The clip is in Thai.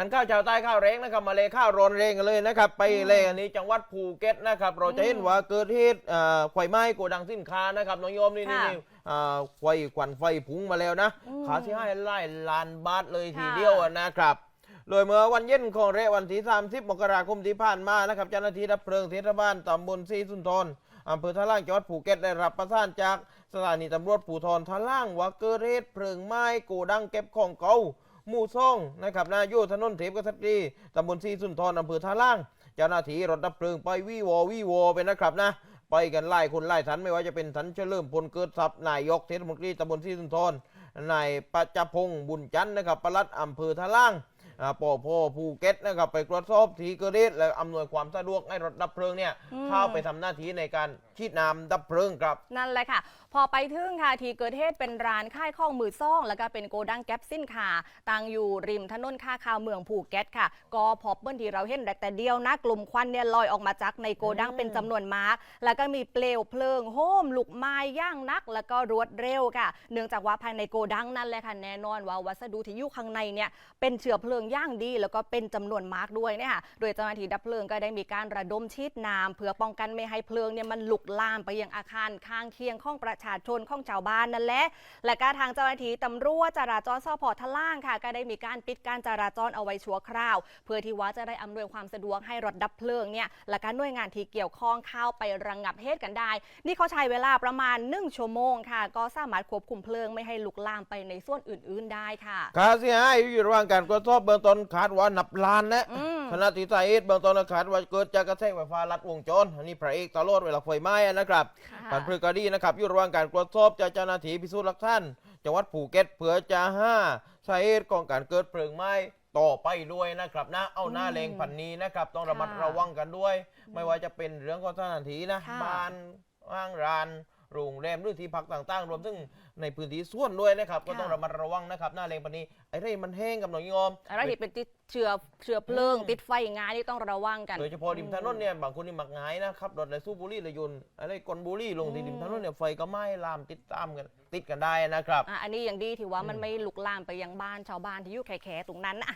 ทันข้าวชาวใต้ข้าวแรงนะครับมาเลยข้าวร้อนแรงกันเลยนะครับไปเลยอันนี้จังหวัดภูเก็ตนะครับเราจะเห็นว่าเกิดเหตุอ่าไฟไหม้โกดังสินค้านะครับน้องโยมนี่นี่ค่ะนี่อ่าไฟควันไฟผุงมาแล้วนะอืมขาที่ให้ไล่ล้านบาทเลยทีค่ะเดียวนะครับโดยเมื่อวันเย็นของเรวันที่30มกราคมที่ผ่านมานะครับเจ้าหน้าที่ดับเพลิงเทศบาลตำบลซีสุนทรอำเภอท่าล่างจังหวัดภูเก็ตได้รับประสานจากสถานีตำรวจภูธรท่าล่างว่าเกิดเหตุเพลิงไหม้โกดังเก็บของเก่า หมู่ซ่องนะครับนาโยู่ถนนเทพกษัตรีตำบลซีสุนทรอำเภอท่าล่าง เจ้าหน้าที่รถดับเพลิงไปวิวอวิวอไปนะครับนะไปกันไล่คนไล่ทันไม่ว่าจะเป็นทันเฉลิมพลเกิดทรัพย์นายกเทศมนตรีตำบลซีสุนทรนายปัจจพงศ์บุญจันทร์นะครับปลัดอำเภอท่าล่าง ปอพภูเก็ตนะครับไปตรวจสอบที่เกิดเหตุและอำนวยความสะดวกให้รถดับเพลิงเนี่ยอืมเข้าไปทำหน้าที่ในการฉีดน้ำดับเพลิงครับ นั่นแหละค่ะ พอไปถึงค่ะที่เกิดเหตุเป็นร้านค่ายข้องมือซ่อง แล้วก็เป็นโกดังแก๊ปสินค้าตั้งอยู่ริมถนนค่าคาวเมืองภูเก็ตค่ะ ก็พบเบิ้ลที่เราเห็นแต่เดียวนะ กลุ่มควันเนี่ยลอยออกมาจากในโกดังอืมเป็นจำนวนมาก แล้วก็มีเปลวเพลิงโหมลุกไหม้ย่างนัก แล้วก็รวดเร็วค่ะ เนื่องจากว่าภายในโกดังนั่นแหละค่ะแน่นอนว่าวัสดุที่อยู่ข้างในเนี่ยเป็นเชื้อเพลิงย่างดี แล้วก็เป็นจำนวนมากด้วยเนี่ยค่ะโดยเจ้าหน้าที่ดับเพลิงก็ได้มีการระดมฉีดน้ำเพื่อป้องกันไม่ให้เพลิงเนี่ยมันลุกลามไปยังอาคารข้างเคียงของประชาชนของชาวบ้านนั่นแหละและก็ทางเจ้าหน้าที่ตำรวจจราจรสพทล่างค่ะ ก็ได้มีการปิดการจราจรเอาไว้ชั่วคราว เพื่อที่ว่าจะได้อำนวยความสะดวกให้รถดับเพลิงเนี่ยและก็หน่วยงานที่เกี่ยวข้องเข้าไประงงับเหตุกันได้ นี่เขาใช้เวลาประมาณ1ชั่วโมงค่ะ ก็สามารถควบคุมเพลิงไม่ให้ลุกลามไปในส่วนอื่น ๆ ได้ค่ะค่าเสียหายอยู่ระหว่างการตรวจสอบเบื้องต้นคาดว่านับล้านนะอืมขณะที่สาเหตุเบื้องต้นคาดว่าเกิดจากกระแสไฟฟ้าลัดวงจรอันนี้พระเอกตลอดเวลาไฟไหม้นะครับค่ะผ่านพฤกษดีนะครับอยู่ระหว่างการตรวจสอบจากเจ้าหน้าที่พิสูจน์หลักฐานจังหวัดภูเก็ตเพื่อจะห้าสาเหตุของการเกิดเพลิงไหม้ต่อไปด้วยนะครับนะเอาหน้าอืมแรงพันนี้นะครับ ต้องระมัดค่ะระวังกันด้วย ไม่ว่าจะเป็นเรื่องของสถานที่นะค่ะบ้านห้างร้าน โรงแรมหรือที่พักต่างๆ รวมถึงในพื้นที่ส่วนด้วยนะครับ ก็ต้องระมัดระวังนะครับ หน้าแรงพันนี้ไอ้เร่มันแห้งกับหนองยอม อะไรที่เป็นติดเชื้อเชื้อเพลิงอืมติดไฟงานนี่ต้องระวังกัน โดยเฉพาะริมถนนเนี่ยบางคนนี่มักง่ายนะครับรถในสู้บุหรี่เลยยนต์อะไรกลบุหรี่ลงที่ริมถนนเนี่ยไฟก็ไหม้ลามติดตามกันติดกันได้นะครับ อะอันนี้อย่างดีที่ว่ามันอืมไม่ลุกลามไปยังบ้านชาวบ้านที่อยู่แขๆตรงนั้นนะ